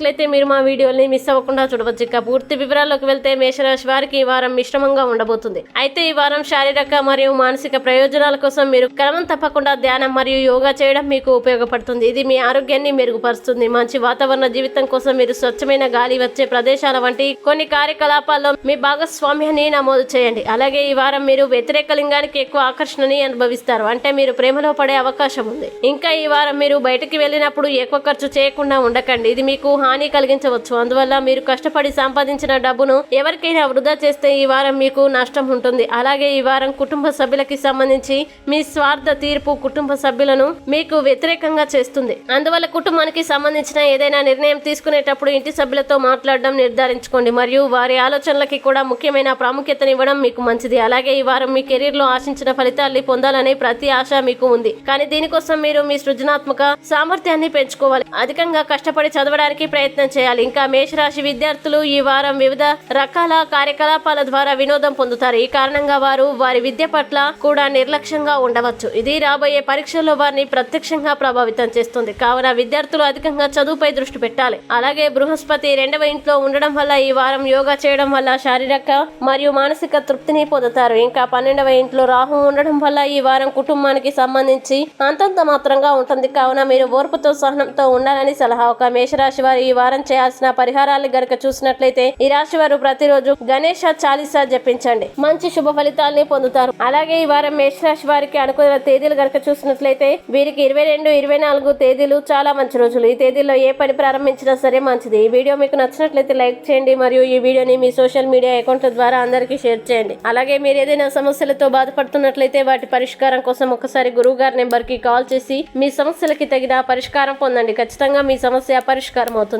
చేసినట్లయితే మీరు మా వీడియోని మిస్ అవ్వకుండా చూడవచ్చు. ఇక పూర్తి వివరాల్లోకి వెళ్తే మేషరాశి వారికి ఈ వారం మిశ్రమంగా ఉండబోతుంది. అయితే ఈ వారం శారీరక మరియు మానసిక ప్రయోజనాల కోసం మీరు క్రమం తప్పకుండా ధ్యానం మరియు యోగా చేయడం మీకు ఉపయోగపడుతుంది. ఇది మీ ఆరోగ్యాన్ని మెరుగుపరుస్తుంది. మంచి వాతావరణ జీవితం కోసం మీరు స్వచ్ఛమైన గాలి వచ్చే ప్రదేశాల వంటి కొన్ని కార్యకలాపాల్లో మీ భాగస్వామ్యాన్ని నమోదు చేయండి. అలాగే ఈ వారం మీరు వ్యతిరేక లింగానికి ఎక్కువ ఆకర్షణని అనుభవిస్తారు. అంటే మీరు ప్రేమలో పడే అవకాశం ఉంది. ఇంకా ఈ వారం మీరు బయటికి వెళ్ళినప్పుడు ఎక్కువ ఖర్చు చేయకుండా ఉండకండి. ఇది మీకు హాని కలిగించవచ్చు. అందువల్ల మీరు కష్టపడి సంపాదించిన డబ్బును ఎవరికైనా వృధా చేస్తే ఈ వారం మీకు నష్టం ఉంటుంది. అలాగే ఈ వారం కుటుంబ సభ్యులకి సంబంధించి మీ స్వార్థ తీర్పు కుటుంబ సభ్యులను మీకు వ్యతిరేకంగా చేస్తుంది. అందువల్ల కుటుంబానికి సంబంధించిన ఏదైనా నిర్ణయం తీసుకునేటప్పుడు ఇంటి సభ్యులతో మాట్లాడడం నిర్ధారించుకోండి. మరియు వారి ఆలోచనలకి కూడా ముఖ్యమైన ప్రాముఖ్యతనివ్వడం మీకు మంచిది. అలాగే ఈ వారం మీ కెరీర్లో ఆశించిన ఫలితాల్ని పొందాలనే ప్రతి ఆశ మీకు ఉంది. కానీ దీనికోసం మీరు మీ సృజనాత్మక సామర్థ్యాన్ని పెంచుకోవాలి. అధికంగా కష్టపడి చదవడానికి ప్రయత్నం చేయాలి. ఇంకా మేషరాశి విద్యార్థులు ఈ వారం వివిధ రకాల కార్యకలాపాల ద్వారా వినోదం పొందుతారు. ఈ కారణంగా వారు వారి విద్య పట్ల కూడా నిర్లక్ష్యంగా ఉండవచ్చు. ఇది రాబోయే పరీక్షల్లో వారిని ప్రత్యక్షంగా ప్రభావితం చేస్తుంది. కావున విద్యార్థులు అధికంగా చదువుపై దృష్టి పెట్టాలి. అలాగే బృహస్పతి రెండవ ఇంట్లో ఉండడం వల్ల ఈ వారం యోగా చేయడం వల్ల శారీరక మరియు మానసిక తృప్తిని పొందుతారు. ఇంకా పన్నెండవ ఇంట్లో రాహు ఉండడం వల్ల ఈ వారం కుటుంబానికి సంబంధించి అంతంత మాత్రంగా ఉంటుంది. కావున మీరు ఓర్పుతో సహనంతో ఉండాలని సలహా. ఒక మేషరాశి వారి ఈ వారం చేయాల్సిన పరిహారాలు గనక చూసినట్లయితే ఈ రాశి వారు ప్రతిరోజు గణేష చాలీసా జపించండి. మంచి శుభ ఫలితాల్ని పొందుతారు. అలాగే ఈ వారం మేషరాశి వారికి అనుకున్న తేదీలు గనక చూసినట్లయితే వీరికి ఇరవై రెండు ఇరవై నాలుగు తేదీలు చాలా మంచి రోజులు. ఈ తేదీల్లో ఏ పని ప్రారంభించినా సరే మంచిది. ఈ వీడియో మీకు నచ్చినట్లయితే లైక్ చేయండి మరియు ఈ వీడియోని మీ సోషల్ మీడియా అకౌంట్ల ద్వారా అందరికీ షేర్ చేయండి. అలాగే మీరు ఏదైనా సమస్యలతో బాధపడుతున్నట్లయితే వాటి పరిష్కారం కోసం ఒకసారి గురువు గారి నెంబర్కి కాల్ చేసి మీ సమస్యలకి తగిన పరిష్కారం పొందండి. ఖచ్చితంగా మీ సమస్య పరిష్కారం అవుతుంది